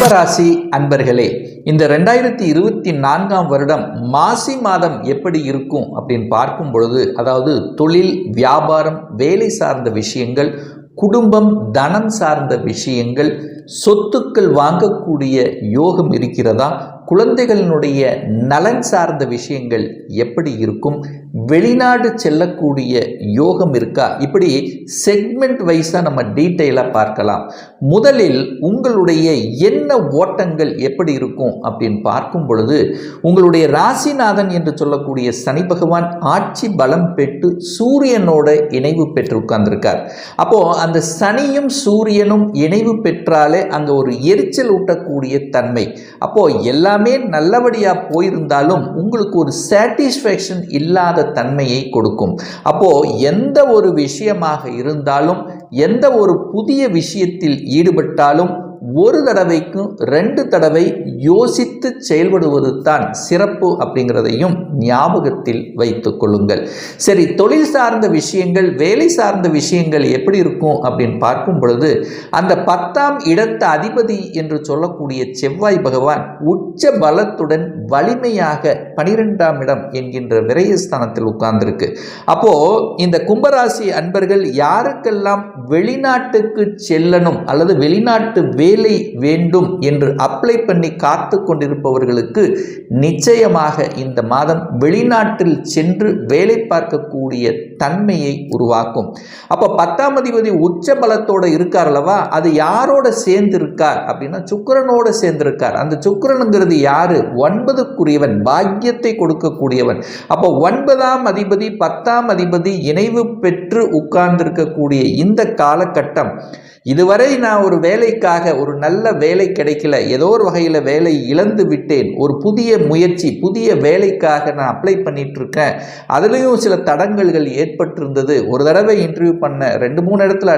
கும்பராசி அன்பர்களே இந்த ரெண்டாயிரத்தி இருபத்தி நான்காம் வருடம் மாசி மாதம் எப்படி இருக்கும் அப்படின்னு பார்க்கும் பொழுது அதாவது தொழில் வியாபாரம் வேலை சார்ந்த விஷயங்கள் குடும்பம் தனம் சார்ந்த விஷயங்கள் சொத்துக்கள் வாங்கக்கூடிய யோகம் இருக்கிறதா? குழந்தைகளினுடைய நலன் சார்ந்த விஷயங்கள் எப்படி இருக்கும்? வெளிநாடு செல்லக்கூடிய யோகம் இருக்கா? இப்படி செக்மெண்ட் வைஸாக நம்ம டீட்டெயிலாக பார்க்கலாம். முதலில் உங்களுடைய என்ன ஓட்டங்கள் எப்படி இருக்கும் அப்படின்னு பார்க்கும் பொழுது உங்களுடைய ராசிநாதன் என்று சொல்லக்கூடிய சனி பகவான் ஆட்சி பலம் பெற்று சூரியனோட இணைவு பெற்று உட்கார்ந்திருக்கார். அப்போது அந்த சனியும் சூரியனும் இணைவு பெற்றாலே அங்கே ஒரு எரிச்சல் ஊட்டக்கூடிய தன்மை. அப்போது எல்லா எல்லாமே நல்லபடியாக போயிருந்தாலும் உங்களுக்கு ஒரு சாட்டிஸ்ஃபேக்ஷன் இல்லாத தன்மையை கொடுக்கும். அப்போ எந்த ஒரு விஷயமாக இருந்தாலும் எந்த ஒரு புதிய விஷயத்தில் ஈடுபட்டாலும் ஒரு தடவைக்கும் ரெண்டு தடவை யோசித்து செயல்படுவது தான் சிறப்பு அப்படிங்கிறதையும் ஞாபகத்தில் வைத்து கொள்ளுங்கள். சரி தொழில் சார்ந்த விஷயங்கள் வேலை சார்ந்த விஷயங்கள் எப்படி இருக்கும் அப்படின்னு பார்க்கும் பொழுது அந்த பத்தாம் இடத்த அதிபதி என்று சொல்லக்கூடிய செவ்வாய் பகவான் உச்ச பலத்துடன் வலிமையாக பனிரெண்டாம் இடம் என்கின்ற விரயஸ்தானத்தில் உட்கார்ந்திருக்கு. அப்போ இந்த கும்பராசி அன்பர்கள் யாருக்கெல்லாம் வெளிநாட்டுக்கு செல்லணும் அல்லது வெளிநாட்டு வேலை வேண்டும் என்று அப்ளை பண்ணி காத்து கொண்டிருப்பவர்களுக்கு நிச்சயமாக இந்த மாதம் வெளிநாட்டில் சென்று வேலை பார்க்கக்கூடிய தன்மையை உருவாக்கும். அப்போ பத்தாம் அதிபதி உச்ச பலத்தோடு இருக்கார் அல்லவா? அது யாரோட சேர்ந்து இருக்கார் அப்படின்னா சுக்கரனோட சேர்ந்திருக்கார். அந்த சுக்கரனுங்கிறது யாரு? ஒன்பதுக்குரியவன் பாக்கியத்தை கொடுக்கக்கூடியவன். அப்போ ஒன்பதாம் அதிபதி பத்தாம் அதிபதி இணைவு பெற்று உட்கார்ந்திருக்கக்கூடிய இந்த காலகட்டம். இதுவரை நான் ஒரு வேலைக்காக ஒரு நல்ல வேலை கிடைக்கல. ஏதோ ஒரு வகையில் வேலை இழந்து விட்டேன். ஒரு புதிய முயற்சி புதிய வேலைக்காக நான் அப்ளை பண்ணிகிட்ருக்கேன் அதுலேயும் சில தடங்கல்கள் ஏற்பட்டிருந்தது. ஒரு தடவை இன்டர்வியூ பண்ண ரெண்டு மூணு இடத்துல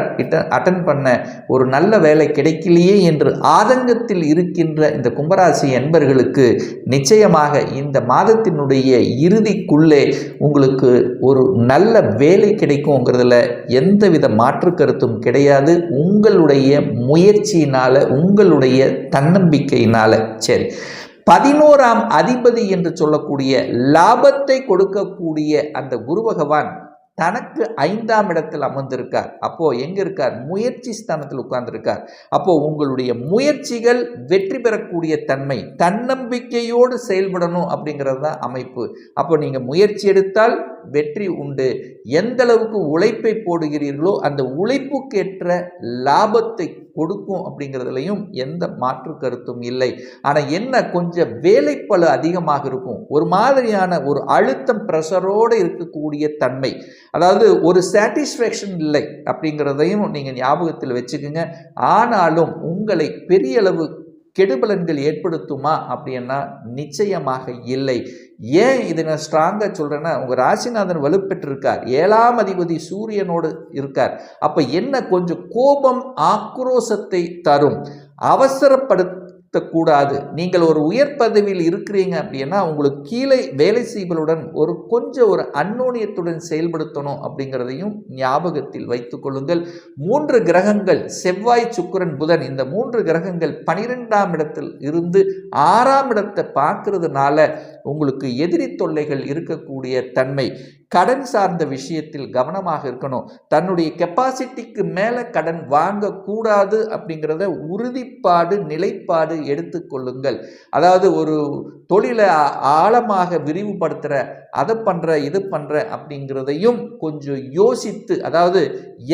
அட்டன் பண்ண ஒரு நல்ல வேலை கிடைக்கலையே என்று ஆதங்கத்தில் இருக்கின்ற இந்த கும்பராசி என்பர்களுக்கு நிச்சயமாக இந்த மாதத்தினுடைய இறுதிக்குள்ளே உங்களுக்கு ஒரு நல்ல வேலை கிடைக்குங்கிறதுல எந்தவித மாற்று கருத்தும் கிடையாது. உங்களுடைய முயற்சியினால் உங்களுடைய தன்னம்பிக்கையினால. சரி. பதினோராம் அதிபதி என்று சொல்லக்கூடிய லாபத்தை கொடுக்கக்கூடிய அந்த குரு பகவான் தனக்கு ஐந்தாம் இடத்தில் அமர்ந்திருக்கார். அப்போ எங்க இருக்கார்? முயற்சி ஸ்தானத்தில் உட்கார்ந்திருக்கார். அப்போ உங்களுடைய முயற்சிகள் வெற்றி பெறக்கூடிய தன்மை தன்னம்பிக்கையோடு செயல்படணும் அப்படிங்கிறது தான் அமைப்பு. அப்போ நீங்க முயற்சி எடுத்தால் வெற்றி உண்டு. எந்த அளவுக்கு உழைப்பை போடுகிறீர்களோ அந்த உழைப்புக்கேற்ற லாபத்தை கொடுக்கும் அப்படிங்கிறதுலையும் எந்த மாற்று கருத்தும் இல்லை. ஆனால் என்ன கொஞ்சம் வேலைப்பழு அதிகமாக இருக்கும். ஒரு மாதிரியான ஒரு அழுத்தம் ப்ரெஷரோடு இருக்கக்கூடிய தன்மை. அதாவது ஒரு சாட்டிஸ்ஃபேக்ஷன் இல்லை அப்படிங்கிறதையும் நீங்கள் ஞாபகத்தில் வச்சுக்கோங்க. ஆனாலும் உங்களை பெரிய அளவு கெடுபலன்கள் ஏற்படுத்துமா அப்படின்னா நிச்சயமாக இல்லை. ஏன் இதை நான் ஸ்ட்ராங்காக சொல்கிறேன்னா உங்கள் ராசிநாதன் வலுப்பெற்றிருக்கார். ஏழாம் அதிபதி சூரியனோடு இருக்கார். அப்போ என்ன கொஞ்சம் கோபம் ஆக்ரோசத்தை தரும். அவசரப்படு கூடாது நீங்கள் ஒரு உயர் பதவியில் இருக்கிறீங்க அப்படின்னா உங்களுக்கு கீழே வேலை செய்வதுடன் ஒரு கொஞ்சம் ஒரு அன்னோனியத்துடன் செயல்படுத்தணும் அப்படிங்கிறதையும் ஞாபகத்தில் வைத்துக் கொள்ளுங்கள். மூன்று கிரகங்கள் செவ்வாய் சுக்கிரன் புதன் இந்த மூன்று கிரகங்கள் பனிரெண்டாம் இடத்தில் இருந்து ஆறாம் இடத்தை பார்க்கறதுனால உங்களுக்கு எதிரி தொல்லைகள் இருக்கக்கூடிய தன்மை. கடன் சார்ந்த விஷயத்தில் கவனமாக இருக்கணும். தன்னுடைய கெப்பாசிட்டிக்கு மேலே கடன் வாங்கக்கூடாது அப்படிங்கிறத உறுதிப்பாடு நிலைப்பாடு எடுத்துக்கொள்ளுங்கள் அதாவது ஒரு தொழிலை ஆழமாக விரிவுபடுத்துகிற அதை பண்ணுற இது பண்ணுற அப்படிங்கிறதையும் கொஞ்சம் யோசித்து அதாவது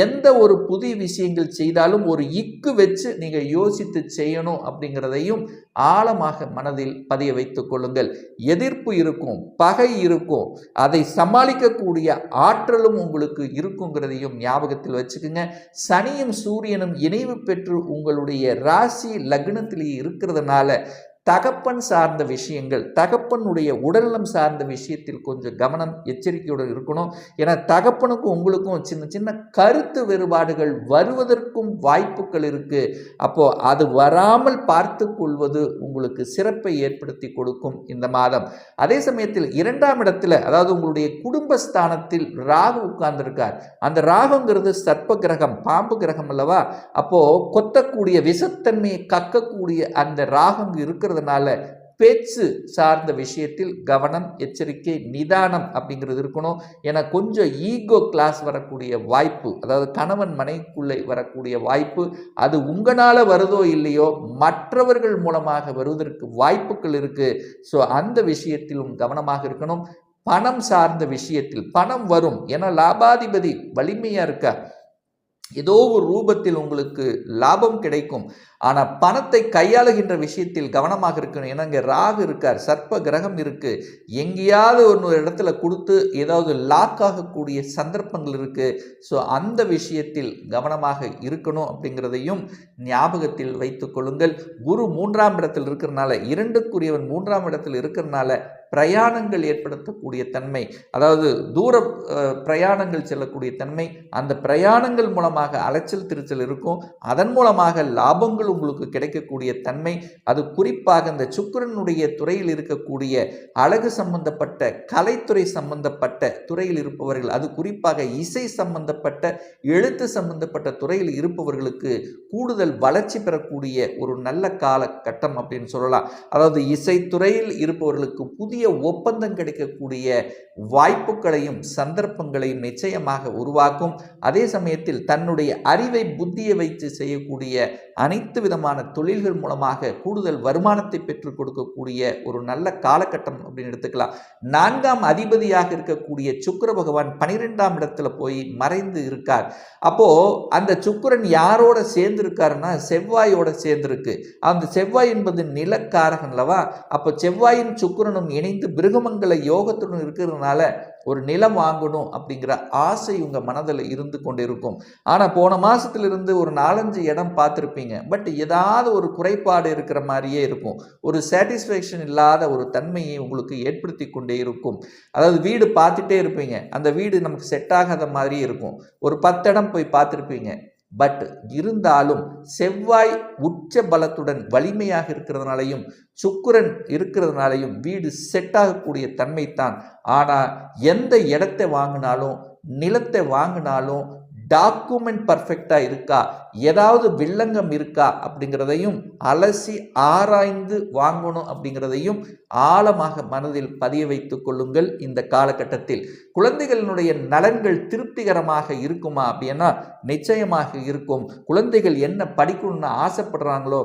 எந்த ஒரு புதிய விஷயங்கள் செய்தாலும் ஒரு இக்கு வச்சு நீங்கள் யோசித்து செய்யணும் அப்படிங்கிறதையும் ஆழமாக மனதில் பதிய வைத்துக் கொள்ளுங்கள். எதிர்ப்பு இருக்கும் பகை இருக்கும் அதை சமாளிக்க சமாளிக்கக்கூடிய ஆற்றலும் உங்களுக்கு இருக்குங்கிறதையும் ஞாபகத்தில் வச்சுக்கோங்க. சனியும் சூரியனும் இணைவு பெற்று உங்களுடைய ராசி லக்னத்திலேயே இருக்கிறதுனால தகப்பன் சார்ந்த விஷயங்கள் தகப்பனுடைய உடல்நலம் சார்ந்த விஷயத்தில் கொஞ்சம் கவனம் எச்சரிக்கையுடன் இருக்கணும். ஏன்னா தகப்பனுக்கும் உங்களுக்கும் சின்ன சின்ன கருத்து வேறுபாடுகள் வருவதற்கும் வாய்ப்புகள் இருக்கு. அப்போ அது வராமல் பார்த்து கொள்வது உங்களுக்கு சிறப்பை ஏற்படுத்தி கொடுக்கும் இந்த மாதம். அதே சமயத்தில் இரண்டாம் இடத்துல அதாவது உங்களுடைய குடும்பஸ்தானத்தில் ராகு உட்கார்ந்திருக்கார். அந்த ராகுங்கிறது சர்ப்ப கிரகம் பாம்பு கிரகம் அல்லவா? அப்போ கொத்தக்கூடிய விஷத்தன்மையை கக்கக்கூடிய அந்த ராகம் இருக்கிறதுனால பேச்சு சார்ந்த விஷயத்தில் கவனம் எச்சரிக்கை நிதானம் அப்படிங்கிறது இருக்கணும். ஏன்னா கொஞ்சம் ஈகோ கிளாஸ் வரக்கூடிய வாய்ப்பு அதாவது கணவன் மனைக்குள்ளே வரக்கூடிய வாய்ப்பு அது உங்களால் வருதோ இல்லையோ மற்றவர்கள் மூலமாக வருவதற்கு வாய்ப்புகள் இருக்குது ஸோ அந்த விஷயத்திலும் கவனமாக இருக்கணும். பணம் சார்ந்த விஷயத்தில் பணம் வரும். ஏன்னா லாபாதிபதி வலிமையாக இருக்கா? ஏதோ ஒரு ரூபத்தில் உங்களுக்கு லாபம் கிடைக்கும். ஆனால் பணத்தை கையாளுகின்ற விஷயத்தில் கவனமாக இருக்கணும். ஏன்னா இங்கே ராகு இருக்கார் சர்ப்ப கிரகம் இருக்குது எங்கேயாவது ஒரு இடத்துல கொடுத்து ஏதாவது லாக் ஆகக்கூடிய சந்தர்ப்பங்கள் இருக்குது ஸோ அந்த விஷயத்தில் கவனமாக இருக்கணும் அப்படிங்கிறதையும் ஞாபகத்தில் வைத்து கொள்ளுங்கள். குரு மூன்றாம் இடத்தில் இருக்கிறனால இரண்டுக்குரியவன் மூன்றாம் இடத்தில் இருக்கிறனால பிரயாணங்கள் ஏற்படுத்தக்கூடிய தன்மை அதாவது தூர பிரயாணங்கள் செல்லக்கூடிய தன்மை அந்த பிரயாணங்கள் மூலமாக அலைச்சல் திருச்சல் இருக்கும். அதன் மூலமாக லாபங்கள் உங்களுக்கு கிடைக்கக்கூடிய தன்மை அது குறிப்பாக இந்த சுக்கரனுடைய துறையில் இருக்கக்கூடிய அழகு சம்பந்தப்பட்ட கலைத்துறை சம்பந்தப்பட்ட துறையில் இருப்பவர்கள் அது குறிப்பாக இசை சம்பந்தப்பட்ட எழுத்து சம்பந்தப்பட்ட துறையில் இருப்பவர்களுக்கு கூடுதல் வளர்ச்சி பெறக்கூடிய ஒரு நல்ல காலகட்டம் அப்படின்னு சொல்லலாம். அதாவது இசைத்துறையில் இருப்பவர்களுக்கு புதிய ஒப்பந்தம் கிடைக்கக்கூடிய வாய்ப்புகளையும் சந்தர்ப்பங்களையும் நிச்சயமாக உருவாக்கும். அதே சமயத்தில் தன்னுடைய அறிவை புத்தியை வைத்து செய்யக்கூடிய அனைத்து விதமான தொழில்கள் மூலமாக கூடுதல் வருமானத்தை பெற்றுக் கொடுக்கக்கூடிய ஒரு நல்ல காலகட்டம் அப்படின்னு எடுத்துக்கலாம். நான்காம் அதிபதியாக இருக்கக்கூடிய சுக்கிர பகவான் பனிரெண்டாம் இடத்துல போய் மறைந்து இருக்கார். அப்போ அந்த சுக்கிரன் யாரோட சேர்ந்து இருக்காருன்னா செவ்வாயோட சேர்ந்திருக்கு. அந்த செவ்வாய் என்பது நிலக்காரகன் அல்லவா? அப்போ செவ்வாயும் சுக்கிரனும் இணைந்து பிருகமங்கல யோகத்துடன் இருக்கிறதுனால ஒரு நிலம் வாங்கணும் அப்படிங்கிற ஆசை உங்கள் மனதில் இருந்து கொண்டு இருக்கும் ஆனால் போன மாதத்துலேருந்து ஒரு நாலஞ்சு இடம் பார்த்துருப்பீங்க. பட் ஏதாவது ஒரு குறைபாடு இருக்கிற மாதிரியே இருக்கும். ஒரு சாட்டிஸ்ஃபேக்ஷன் இல்லாத ஒரு தன்மையை உங்களுக்கு ஏற்படுத்தி கொண்டே இருக்கும். அதாவது வீடு பார்த்துட்டே இருப்பீங்க. அந்த வீடு நமக்கு செட் ஆகாத மாதிரியே இருக்கும். ஒரு பத்து இடம் போய் பார்த்துருப்பீங்க. பட் இருந்தாலும் செவ்வாய் உச்ச பலத்துடன் வலிமையாக இருக்கிறதுனாலையும் சுக்கிரன் இருக்கிறதுனாலையும் வீடு செட் ஆகக்கூடிய தன்மைத்தான் ஆனால் எந்த இடத்தை வாங்கினாலும் நிலத்தை வாங்கினாலும் டாக்குமெண்ட் பர்ஃபெக்டாக இருக்கா? ஏதாவது வில்லங்கம் இருக்கா? அப்படிங்கிறதையும் அலசி ஆராய்ந்து வாங்கணும் அப்படிங்கிறதையும் ஆழமாக மனதில் பதிய வைத்துக் கொள்ளுங்கள் இந்த காலகட்டத்தில். குழந்தைகளினுடைய நலன்கள் திருப்திகரமாக இருக்குமா அப்படின்னா நிச்சயமாக இருக்கும். குழந்தைகள் என்ன படிக்கணும்னு ஆசைப்படுறாங்களோ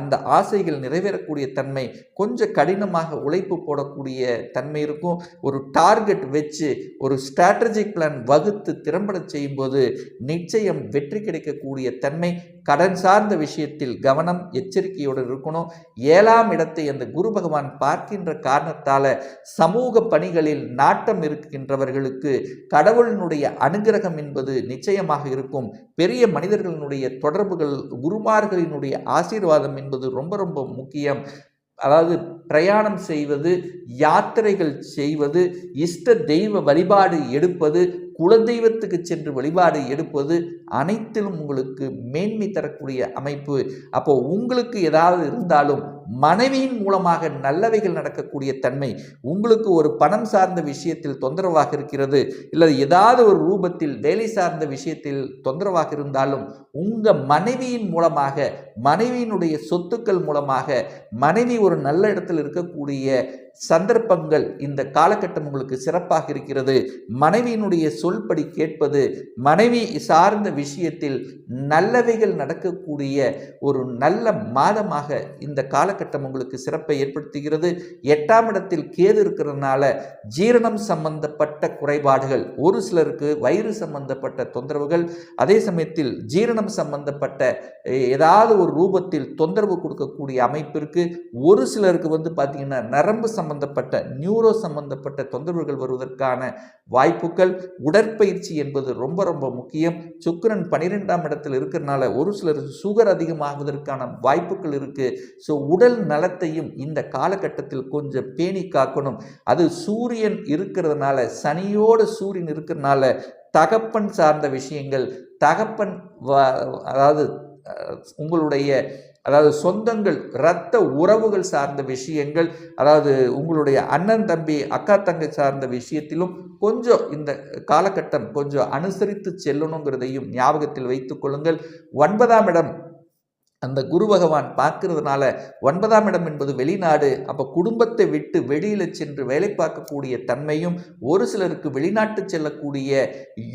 அந்த ஆசைகள் நிறைவேறக்கூடிய தன்மை கொஞ்சம் கடினமாக உழைப்பு போடக்கூடிய தன்மை இருக்கும். ஒரு டார்கெட் வச்சு ஒரு ஸ்ட்ராட்டஜிக் பிளான் வகுத்து திறம்பட செய்யும்போது நிச்சயம் வெற்றி கிடைக்கக்கூடிய தன்மை கடன் சார்ந்த விஷயத்தில் கவனம் எச்சரிக்கையோடு இருக்கணும். ஏழாம் இடத்தை அந்த குரு பகவான் பார்க்கின்ற காரணத்தால் சமூக பணிகளில் நாட்டம் இருக்கின்றவர்களுக்கு கடவுளினுடைய அனுகிரகம் என்பது நிச்சயமாக இருக்கும். பெரிய மனிதர்களினுடைய தொடர்புகள் குருமார்களினுடைய ஆசீர்வாதம் என்பது ரொம்ப ரொம்ப முக்கியம். அதாவது பிரயாணம் செய்வது யாத்திரைகள் செய்வது இஷ்ட தெய்வ வழிபாடு எடுப்பது குலதெய்வத்துக்கு சென்று வழிபாடு எடுப்பது அனைத்திலும் உங்களுக்கு மேன்மை தரக்கூடிய அமைப்பு. அப்போ உங்களுக்கு ஏதாவது இருந்தாலும் மனைவியின் மூலமாக நல்லவைகள் நடக்கக்கூடிய தன்மை உங்களுக்கு ஒரு பணம் சார்ந்த விஷயத்தில் தொந்தரவாக இருக்கிறது. இல்லை ஏதாவது ஒரு ரூபத்தில் வேலை சார்ந்த விஷயத்தில் தொந்தரவாக இருந்தாலும் உங்கள் மனைவியின் மூலமாக மனைவியினுடைய சொத்துக்கள் மூலமாக மனைவி ஒரு நல்ல இடத்தில் இருக்கக்கூடிய சந்தர்ப்பங்கள் இந்த காலகட்டம் உங்களுக்கு சிறப்பாக இருக்கிறது. மனைவியினுடைய சொல்படி கேட்பது மனைவி சார்ந்த விஷயத்தில் நல்லவைகள் நடக்கக்கூடிய ஒரு நல்ல மாதமாக இந்த காலகட்டம் உங்களுக்கு சிறப்பை ஏற்படுத்துகிறது. எட்டாம் இடத்தில் கேது இருக்கிறதுனால ஜீரணம் சம்பந்தப்பட்ட குறைபாடுகள் ஒரு சிலருக்கு வயிறு சம்பந்தப்பட்ட தொந்தரவுகள் அதே சமயத்தில் ஜீரணம் சம்பந்தப்பட்ட ஏதாவது ஒரு ரூபத்தில் தொந்தரவு கொடுக்கக்கூடிய அமைப்பிற்கு ஒரு சிலருக்கு வந்து பார்த்தீங்கன்னா நரம்பு சம்பந்தப்பட்ட நியூரோ சம்பந்தப்பட்ட தொந்தரவுகள் வருவதற்கான வாய்ப்புகள் உடற்பயிற்சி என்பது ரொம்ப ரொம்ப முக்கியம். சுக்கிரன் பன்னிரெண்டாம் இடத்தில் இருக்கிறனால ஒரு சிலர் சுகர் அதிகமாகுவதற்கான வாய்ப்புகள் இருக்குது ஸோ உடல் நலத்தையும் இந்த காலகட்டத்தில் கொஞ்சம் பேணி காக்கணும். அது சூரியன் இருக்கிறதுனால சனியோட சூரியன் இருக்கிறதுனால தகப்பன் சார்ந்த விஷயங்கள் தகப்பன் அதாவது உங்களுடைய அதாவது சொந்தங்கள் இரத்த உறவுகள் சார்ந்த விஷயங்கள் அதாவது உங்களுடைய அண்ணன் தம்பி அக்கா தங்கை சார்ந்த விஷயத்திலும் கொஞ்சம் இந்த காலகட்டம் கொஞ்சம் அனுசரித்து செல்லணுங்கிறதையும் ஞாபகத்தில் வைத்துக் கொள்ளுங்கள். ஒன்பதாம் இடம் அந்த குரு பகவான் பார்க்கறதுனால ஒன்பதாம் இடம் என்பது வெளிநாடு. அப்போ குடும்பத்தை விட்டு வெளியில் சென்று வேலை பார்க்கக்கூடிய தன்மையும் ஒரு சிலருக்கு வெளிநாட்டு செல்லக்கூடிய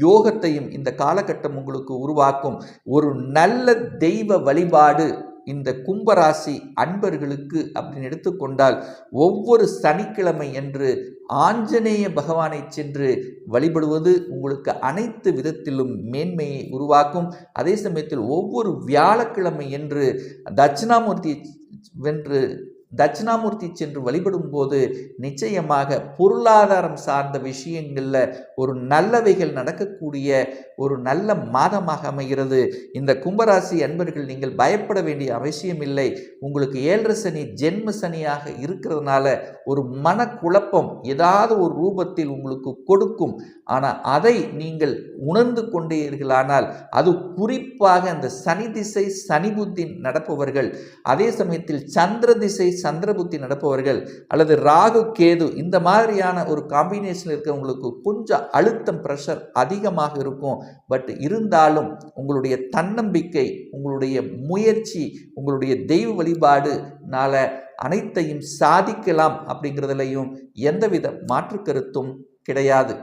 யோகத்தையும் இந்த காலகட்டம் உங்களுக்கு உருவாக்கும். ஒரு நல்ல தெய்வ வழிபாடு இந்த கும்பராசி அன்பர்களுக்கு அப்படின்னு எடுத்துக்கொண்டால் ஒவ்வொரு சனிக்கிழமை என்று ஆஞ்சநேய பகவானை சென்று வழிபடுவது உங்களுக்கு அனைத்து விதத்திலும் மேன்மையை உருவாக்கும். அதே சமயத்தில் ஒவ்வொரு வியாழக்கிழமை என்று தட்சிணாமூர்த்தி வென்று தட்சிணாமூர்த்தி சென்று வழிபடும் போது நிச்சயமாக பொருளாதாரம் சார்ந்த விஷயங்களில் ஒரு நல்லவைகள் நடக்கக்கூடிய ஒரு நல்ல மாதமாக அமைகிறது. இந்த கும்பராசி அன்பர்கள் நீங்கள் பயப்பட வேண்டிய அவசியமில்லை உங்களுக்கு ஏழரை சனி ஜென்ம சனியாக இருக்கிறதுனால ஒரு மனக்குழப்பம் ஏதாவது ஒரு ரூபத்தில் உங்களுக்கு கொடுக்கும். ஆனால் அதை நீங்கள் உணர்ந்து கொண்டீர்களானால் அது குறிப்பாக அந்த சனி திசை சனி புத்தி நடப்பவர்கள். அதே சமயத்தில் சந்திர திசை சந்திர புத்தி நடப்பவர்கள் அல்லது ராகு கேது இந்த மாதிரியான ஒரு காம்பினேஷன் இருக்கிறவங்களுக்கு கொஞ்சம் அழுத்தம் ப்ரெஷர் அதிகமாக இருக்கும். பட் இருந்தாலும் உங்களுடைய தன்னம்பிக்கை உங்களுடைய முயற்சி உங்களுடைய தெய்வ வழிபாடுனால அனைத்தையும் சாதிக்கலாம் அப்படிங்கிறதுலையும் எந்தவித மாற்று கருத்தும் கிடையாது.